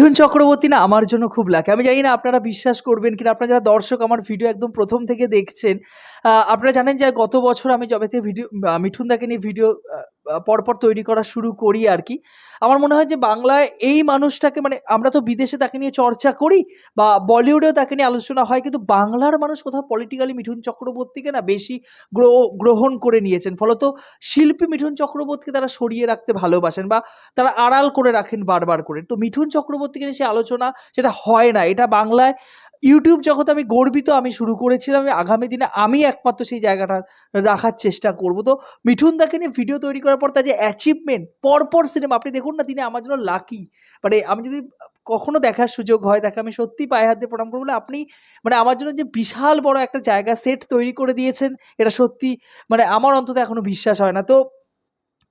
মিঠুন চক্রবর্তী না আমার জন্য খুব লাগে আমি জানি না আপনারা বিশ্বাস করবেন কিনা, আপনারা যারা দর্শক আমার ভিডিও একদম প্রথম থেকে দেখছেন আপনারা জানেন যে গত বছর আমি যবে থেকে ভিডিও মিঠুন মিঠুনদাকে নিয়ে ভিডিও পরপর তৈরি করা শুরু করি আর কি আমার মনে হয় যে বাংলায় এই মানুষটাকে মানে আমরা তো বিদেশে তাকে নিয়ে চর্চা করি বা বলিউডেও তাকে নিয়ে আলোচনা হয়, কিন্তু বাংলার মানুষ কোথাও পলিটিক্যালি মিঠুন চক্রবর্তীকে না বেশি গ্রহ- গ্রহণ করে নিয়েছেন। ফলত শিল্পী মিঠুন চক্রবর্তীকে তারা সরিয়ে রাখতে ভালোবাসেন বা তারা আড়াল করে রাখেন বারবার করে। তো মিঠুন চক্রবর্তীকে নিয়ে সে আলোচনা সেটা হয় না। এটা বাংলায় ইউটিউব জগৎ আমি গর্বিত, আমি শুরু করেছিলাম আগামী দিনে আমি একমাত্র সেই জায়গাটা রাখার চেষ্টা করব। তো মিঠুন দাকে নিয়ে ভিডিও তৈরি করার পর তার যে অ্যাচিভমেন্ট পরপর সিনেমা আপনি দেখুন না, তিনি আমার জন্য লাকি মানে আমি যদি কখনো দেখার সুযোগ হয়, তাকে আমি সত্যি পায়ে হাত দিয়ে প্রণাম করব বলে আপনি মানে আমার জন্য যে বিশাল বড় একটা জায়গা সেট তৈরি করে দিয়েছেন, এটা সত্যি মানে আমার অন্তত এখনও বিশ্বাস হয় না। তো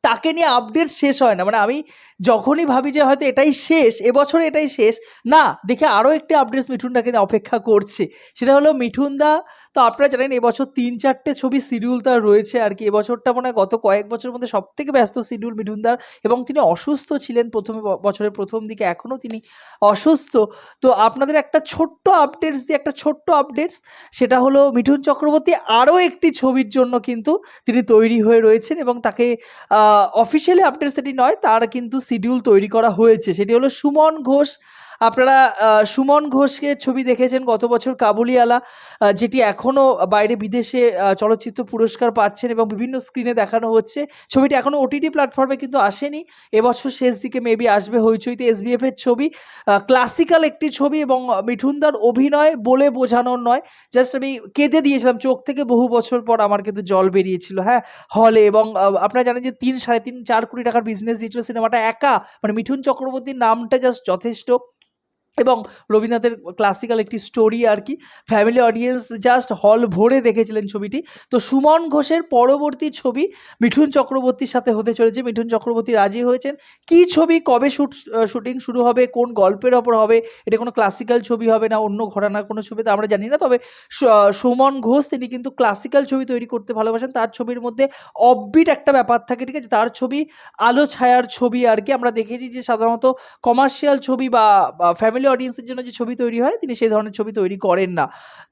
তাকে নিয়ে আপডেট শেষ হয় না। মানে আমি যখনই ভাবি যে হয়তো এটাই শেষ এবছর এটাই শেষ, না, দেখে আরও একটি আপডেটস মিঠুনদাকে অপেক্ষা করছে। সেটা হলো মিঠুনদা, তো আপনারা জানেন এবছর তিন চারটে ছবি শিডিউল তার রয়েছে আর কি। এবছরটা মনে হয় গত কয়েক বছরের মধ্যে সব থেকে ব্যস্ত শিডিউল মিঠুনদার এবং তিনি অসুস্থ ছিলেন প্রথমে বছরের প্রথম দিকে, এখনও তিনি অসুস্থ। তো আপনাদের একটা ছোট্ট আপডেটস দিয়ে, একটা ছোট্ট আপডেটস সেটা হলো মিঠুন চক্রবর্তী আরও একটি ছবির জন্য কিন্তু তিনি তৈরি হয়ে রয়েছেন এবং তাকে অফিসিয়ালি আপডেট সেটি নয় তার কিন্তু শিডিউল তৈরি করা হয়েছে। সেটি হলো সুমন ঘোষ আপনারা সুমন ঘোষকে ছবি দেখেছেন গত বছর কাবুলিওয়ালা যেটি এখনও বাইরে বিদেশে চলচ্চিত্র পুরস্কার পাচ্ছেন এবং বিভিন্ন স্ক্রিনে দেখানো হচ্ছে। ছবিটি এখনও ওটিটি প্ল্যাটফর্মে কিন্তু আসেনি। এবছর শেষ দিকে মেবি আসবে হইচইতে এসবিএফ এর ছবি। ক্লাসিক্যাল একটি ছবি এবং মিঠুনদার অভিনয় বলে বোঝানোর নয়। জাস্ট আমি কেঁদে দিয়েছিলাম, চোখ থেকে বহু বছর পর আমার কিন্তু জল বেরিয়েছিল হ্যাঁ হলে এবং আপনারা জানেন যে তিন, সাড়ে তিন, চার কোটি টাকার বিজনেস দিয়েছিল সিনেমাটা একা। মানে মিঠুন চক্রবর্তীর নামটা জাস্ট যথেষ্ট। এবং রবীন্দ্রনাথের ক্লাসিক্যাল একটি স্টোরি আর কি। ফ্যামিলি অডিয়েন্স জাস্ট হল ভরে দেখেছিলেন ছবিটি। তো সুমন ঘোষের পরবর্তী ছবি মিঠুন চক্রবর্তীর সাথে হতে চলেছে। মিঠুন চক্রবর্তী রাজি হয়েছেন। কি ছবি, কবে শুট শুটিং শুরু হবে, কোন গল্পের ওপর হবে, এটা কোনো ক্লাসিক্যাল ছবি হবে না, অন্য ঘরানার কোনো ছবি, তো আমরা জানি না। তবে সুমন ঘোষ তিনি কিন্তু ক্লাসিক্যাল ছবি তৈরি করতে ভালোবাসেন। তার ছবির মধ্যে অববিট একটা ব্যাপার থাকে, ঠিক আছে? তার ছবি আলো ছায়ার ছবি আর কি। আমরা দেখেছি যে সাধারণত কমার্শিয়াল ছবি বা ফ্যামিলি অডিয়েন্সের জন্য যে ছবি তৈরি হয়, তিনি সেই ধরনের ছবি তৈরি করেন না।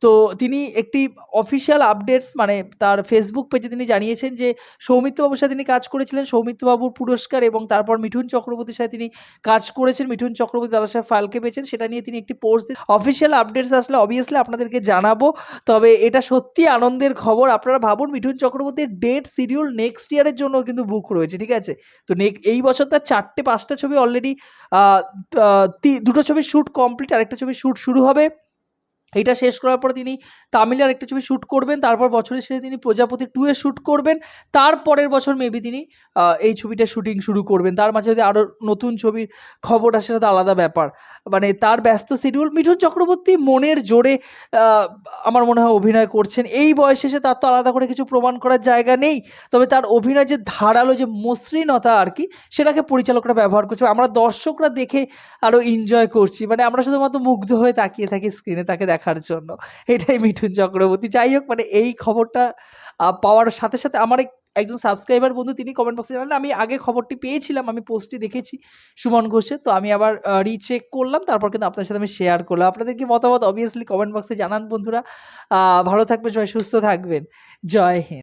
তো তিনি একটি অফিসিয়াল আপডেটস মানে তার ফেসবুক পেজে তিনি জানিয়েছেন যে সৌমিত্রবাবুর সাথে তিনি কাজ করেছিলেন। সৌমিত্রবাবুর পুরস্কার এবং তারপর মিঠুন চক্রবর্তীর সাথে তিনি কাজ করেছেন। মিঠুন চক্রবর্তী দাদার সাহেব ফালকে পেয়েছেন সেটা নিয়ে তিনি একটি পোস্ট অফিসিয়াল আপডেটস আসলে অবভিয়াসলি আপনাদেরকে জানাব, তবে এটা সত্যি আনন্দের খবর। আপনারা ভাবুন, মিঠুন চক্রবর্তীর ডেট শিডিউল নেক্সট ইয়ারের জন্য কিন্তু বুক রয়েছে, ঠিক আছে? তো এই বছর তার চারটে, পাঁচটা ছবি অলরেডি দুটো ছবির শ্যুট কমপ্লিট আরেকটা ছবি শ্যুট শুরু হবে। এটা শেষ করার পর তিনি তামিলে আরেকটা ছবি শ্যুট করবেন, তারপর বছরের শেষে তিনি প্রজাপতি টু এ শ্যুট করবেন তারপরের বছর মেবি তিনি এই ছবিটা শুটিং শুরু করবেন। তার মাঝে যদি আরও নতুন ছবির খবর আসে তো আলাদা ব্যাপার। মানে তার ব্যস্ত শিডিউল মিঠুন চক্রবর্তী মনের জোরে আমার মনে হয় অভিনয় করছেন। এই বয়সে এসে তার তো আলাদা করে কিছু প্রমাণ করার জায়গা নেই। তবে তার অভিনয় যে ধারালো, যে মসৃণতা আর কি, সেটাকে পরিচালকরা ব্যবহার করছে। আমরা দর্শকরা দেখে আরও এনজয় করছি। মানে আমরা শুধুমাত্র মুগ্ধ হয়ে তাকিয়ে থাকি স্ক্রিনে তাকে দেখার জন্য। এটাই মিঠুন চক্রবর্তী। যাই হোক মানে এই খবরটা পাওয়ার সাথে সাথে আমার এক- একজন সাবস্ক্রাইবার বন্ধু তিনি কমেন্ট বক্সে জানালেন, আমি আগে খবরটি পেয়েছিলাম, আমি পোস্টটি দেখেছি সুমন ঘোষের, তো আমি আবার রিচেক করলাম, তারপর কিন্তু আপনার সাথে আমি শেয়ার করলাম। আপনাদের কি মতামত অবভিয়াসলি কমেন্ট বক্সে জানান বন্ধুরা। ভালো থাকবেন, সবাই সুস্থ থাকবেন। জয় হিন্দ।